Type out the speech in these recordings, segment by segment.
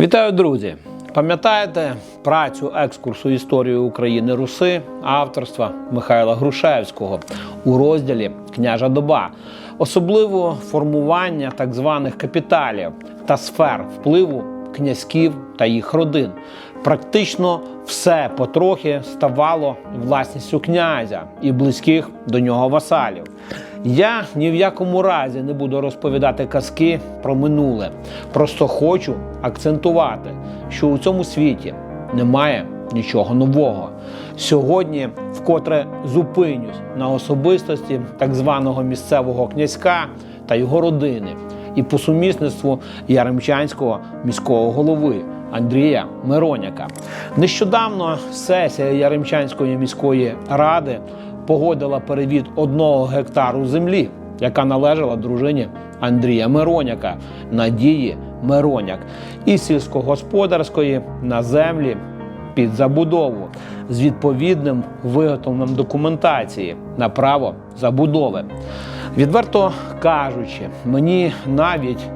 Вітаю, друзі! Пам'ятаєте працю екскурсу історії України Руси авторства Михайла Грушевського у розділі Княжа доба, особливо формування так званих капіталів та сфер впливу князьків та їх родин. Практично все потрохи ставало власністю князя і близьких до нього васалів. Я ні в якому разі не буду розповідати казки про минуле. Просто хочу акцентувати, що у цьому світі немає нічого нового. Сьогодні вкотре зупинюсь на особистості так званого місцевого князька та його родини і по сумісництву Яремчанського міського голови Андрія Мироняка. Нещодавно сесія Яремчанської міської ради погодила перевід одного гектару землі, яка належала дружині Андрія Мироняка, Надії Мироняк, і сільськогосподарської на землі під забудову з відповідним виготовленням документації на право забудови. Відверто кажучи, мені навіть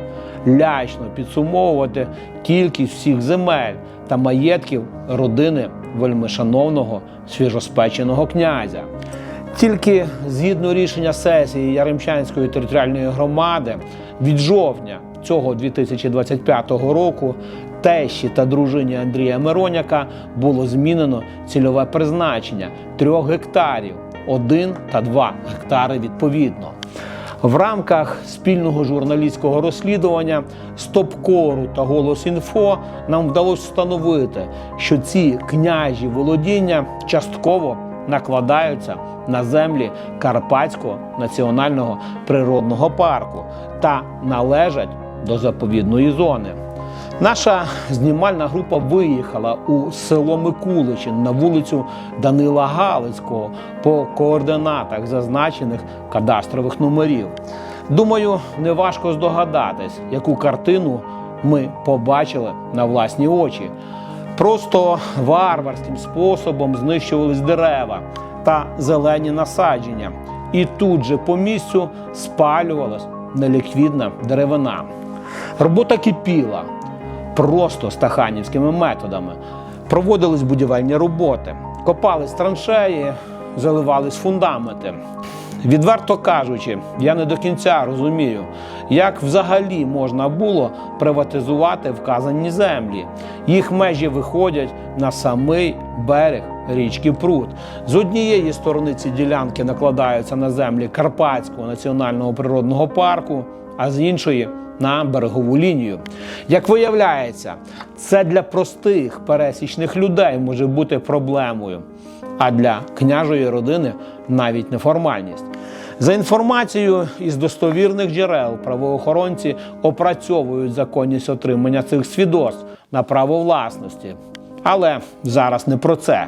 лячно підсумовувати кількість всіх земель та маєтків родини вельмишановного свіжоспеченого князя. Тільки згідно рішення сесії Яремчанської територіальної громади від жовтня цього 2025 року тещі та дружині Андрія Мироняка було змінено цільове призначення трьох гектарів, один та два гектари відповідно. В рамках спільного журналістського розслідування Стопкору та Голос Інфо нам вдалося встановити, що ці княжі володіння частково накладаються на землі Карпатського національного природного парку та належать до заповідної зони. Наша знімальна група виїхала у село Микуличин на вулицю Данила Галицького по координатах зазначених кадастрових номерів. Думаю, неважко здогадатись, яку картину ми побачили на власні очі. Просто варварським способом знищувались дерева та зелені насадження, і тут же по місцю спалювалась неліквідна деревина. Робота кипіла просто стаханівськими методами. Проводились будівельні роботи, копались траншеї, заливались фундаменти. Відверто кажучи, я не до кінця розумію, як взагалі можна було приватизувати вказані землі. Їх межі виходять на самий берег річки Прут. З однієї сторони ці ділянки накладаються на землі Карпатського національного природного парку, а з іншої на берегову лінію. Як виявляється, це для простих пересічних людей може бути проблемою, а для княжої родини навіть неформальність. За інформацією із достовірних джерел, правоохоронці опрацьовують законність отримання цих свідоцтв на право власності. Але зараз не про це.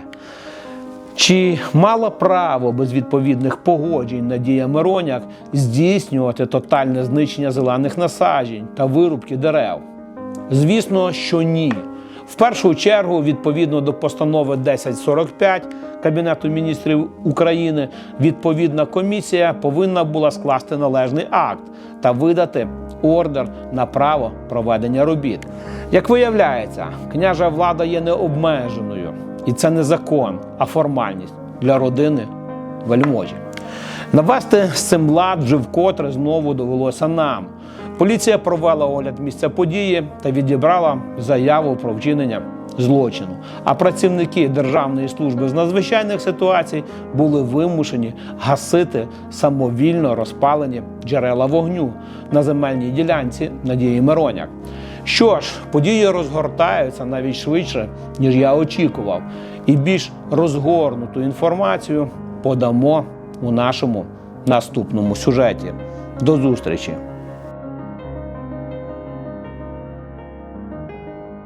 Чи мала право без відповідних погоджень Надія Мироняк здійснювати тотальне знищення зелених насаджень та вирубки дерев? Звісно, що ні. В першу чергу, відповідно до постанови 1045 Кабінету міністрів України, відповідна комісія повинна була скласти належний акт та видати ордер на право проведення робіт. Як виявляється, княжа влада є необмеженою. І це не закон, а формальність для родини вельможі. Навести з цим лад вже вкотре знову довелося нам. Поліція провела огляд місця події та відібрала заяву про вчинення злочину. А працівники Державної служби з надзвичайних ситуацій були вимушені гасити самовільно розпалені джерела вогню на земельній ділянці Надії Мироняк. Що ж, події розгортаються навіть швидше, ніж я очікував, і більш розгорнуту інформацію подамо у нашому наступному сюжеті. До зустрічі!